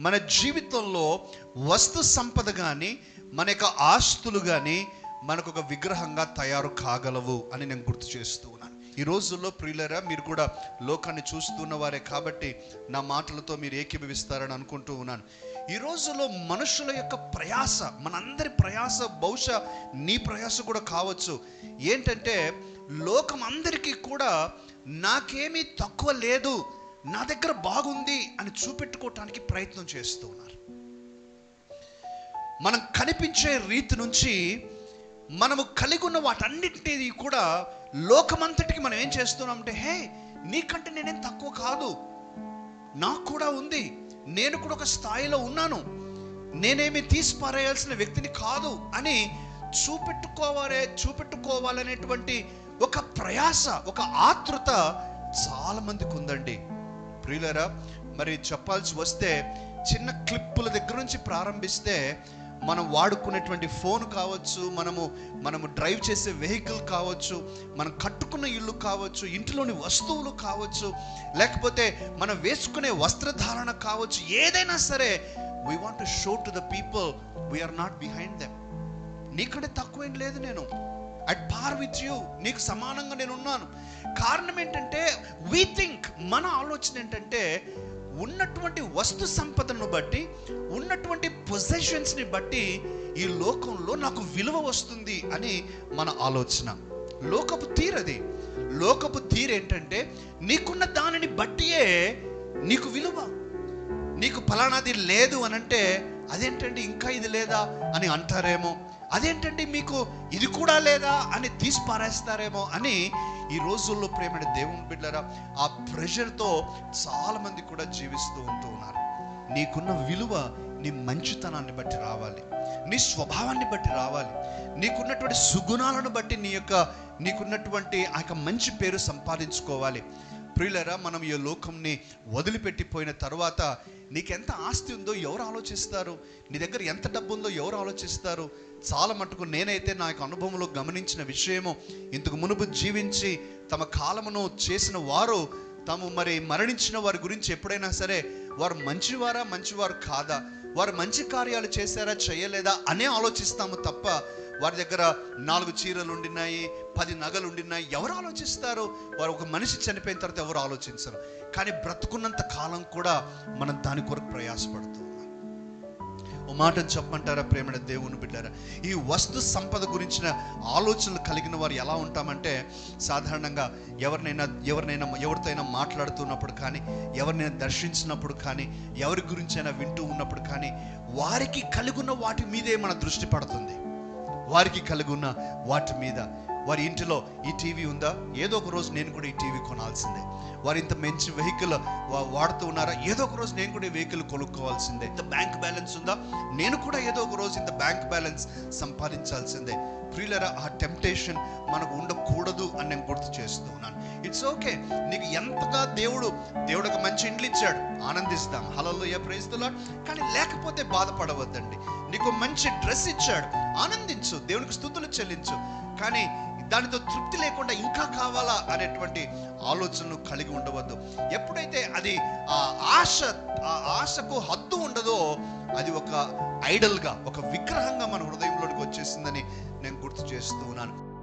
మన జీవితంలో వస్తు సంపద కానీ మన యొక్క ఆస్తులు కానీ మనకు ఒక విగ్రహంగా తయారు కాగలవు అని నేను గుర్తు చేస్తూ ఉన్నాను. ఈ రోజుల్లో ప్రియులరా మీరు కూడా లోకాన్ని చూస్తున్న వారే కాబట్టి నా మాటలతో మీరు ఏకీభవిస్తారని అనుకుంటూ ఉన్నాను. ఈ రోజుల్లో మనుషుల యొక్క ప్రయాస మనందరి ప్రయాస బహుశా నీ ప్రయాస కూడా కావచ్చు. ఏంటంటే లోకం అందరికీ కూడా నాకేమీ తక్కువ లేదు. నా దగ్గర బాగుంది అని చూపెట్టుకోవటానికి ప్రయత్నం చేస్తూ ఉన్నారు. మనం కనిపించే రీతి నుంచి మనము కలిగి ఉన్న వాటన్నిటినీ కూడా లోకమంతటికి మనం ఏం చేస్తున్నామంటే హే నీకంటే నేనేం తక్కువ కాదు. నాకు కూడా ఉంది. నేను కూడా ఒక స్థాయిలో ఉన్నాను. నేనేమి తీసి పారేయాల్సిన వ్యక్తిని కాదు అని చూపెట్టుకోవాలే చూపెట్టుకోవాలనేటువంటి ఒక ప్రయాస ఒక ఆతృత చాలా మందికి ఉందండి. ప్రియులరా మరి చెప్పాల్సి వస్తే చిన్న క్లిప్పుల దగ్గర నుంచి ప్రారంభిస్తే మనం వాడుకునేటువంటి ఫోన్ కావచ్చు మనము మనము డ్రైవ్ చేసే వెహికల్ కావచ్చు మనం కట్టుకున్న ఇల్లు కావచ్చు ఇంటిలోని వస్తువులు కావచ్చు లేకపోతే మనం వేసుకునే వస్త్రధారణ కావచ్చు ఏదైనా సరే we want to show to the people we are not behind them నీకంటే తక్కువేం లేదు నేను. అట్ పార్ విత్ యూ నీకు సమానంగా నేను ఉన్నాను కారణం ఏంటంటే వీ థింక్ మన ఆలోచన ఏంటంటే ఉన్నటువంటి వస్తు సంపదను బట్టి ఉన్నటువంటి పొజెషన్స్ని బట్టి ఈ లోకంలో నాకు విలువ వస్తుంది అని మన ఆలోచన. లోకపు తీరది లోకపు తీరేంటంటే నీకున్న దానిని బట్టియే నీకు విలువ. నీకు ఫలానాది లేదు అని అదేంటంటే అదేంటండి ఇంకా ఇది లేదా అని అంటారేమో? అదేంటండి మీకు ఇది కూడా లేదా అని తీసి పారేస్తారేమో అని ఈ రోజుల్లో ప్రేమైన దేవుని బిడ్డరా ఆ ప్రెషర్తో చాలామంది కూడా జీవిస్తూ ఉంటూ ఉన్నారు. నీకున్న విలువ నీ మంచితనాన్ని బట్టి రావాలి. నీ స్వభావాన్ని బట్టి రావాలి. నీకున్నటువంటి సుగుణాలను బట్టి నీ యొక్క నీకున్నటువంటి ఆ యొక్క మంచి పేరు సంపాదించుకోవాలి. ప్రియులరా మనం ఈ లోకంని వదిలిపెట్టిపోయిన తర్వాత నీకెంత ఆస్తి ఉందో ఎవరు ఆలోచిస్తారు? నీ దగ్గర ఎంత డబ్బు ఉందో ఎవరు ఆలోచిస్తారు? చాలా మటుకు నేనైతే నా యొక్క అనుభవంలో గమనించిన విషయము ఇంతకు మునుపు జీవించి తమ కాలమును చేసిన వారు తాము మరి మరణించిన వారి గురించి ఎప్పుడైనా సరే వారు మంచివారా మంచివారు కాదా? వారు మంచి కార్యాలు చేశారా చేయలేదా అనే ఆలోచిస్తాము తప్ప వారి దగ్గర నాలుగు చీరలు ఉండినాయి పది నగలు ఉండినాయి ఎవరు ఆలోచిస్తారు? వారు ఒక మనిషి చనిపోయిన తర్వాత ఎవరు ఆలోచించరు. కానీ బ్రతుకున్నంత కాలం కూడా మనం దాని కొరకు ప్రయాసపడుతూ ఉన్నాం. ఓ మాట చెప్పమంటారా ప్రేమణ దేవుని బిడ్డారా? ఈ వస్తు సంపద గురించిన ఆలోచనలు కలిగిన వారు ఎలా ఉంటామంటే సాధారణంగా ఎవరినైనా ఎవరినైనా ఎవరితోనైనా మాట్లాడుతున్నప్పుడు కానీ ఎవరినైనా దర్శించినప్పుడు కానీ ఎవరి గురించైనా వింటూ ఉన్నప్పుడు కానీ వారికి కలిగిన వాటి మీదే మన దృష్టి పడుతుంది. వారికి కలిగి ఉన్న వాటి మీద. వారి ఇంటిలో ఈ టీవీ ఉందా? ఏదో ఒక రోజు నేను కూడా ఈ టీవీ కొనాల్సిందే. వారు ఇంత మంచి వెహికల్ వాడుతూ ఉన్నారా? ఏదో ఒక రోజు నేను కూడా ఈ వెహికల్ కొనుక్కోవాల్సిందే. ఇంత బ్యాంక్ బ్యాలెన్స్ ఉందా? నేను కూడా ఏదో ఒక రోజు ఇంత బ్యాంక్ బ్యాలెన్స్ సంపాదించాల్సిందే. ప్రియులరా ఆ టెంప్టేషన్ మనకు ఉండకూడదు అని నేను గుర్తు చేస్తూ ఉన్నాను. ఇట్స్ ఓకే నీకు ఎంతగా దేవుడు దేవుడు ఒక మంచి ఇండ్లు ఇచ్చాడు ఆనందిస్తాం. హలలో ఏ ప్రైజ్తులా కానీ లేకపోతే బాధపడవద్దండి. నీకు మంచి డ్రెస్ ఇచ్చాడు ఆనందించు దేవునికి స్థుతులు చెల్లించు. కానీ దానితో తృప్తి లేకుండా ఇంకా కావాలా అనేటువంటి ఆలోచనలు కలిగి ఉండవద్దు. ఎప్పుడైతే అది ఆ ఆశ ఆ ఆశకు హద్దు ఉండదో అది ఒక ఐడల్గా ఒక విగ్రహంగా మన హృదయంలోనికి వచ్చేసిందని నేను గుర్తు చేస్తూ ఉన్నాను.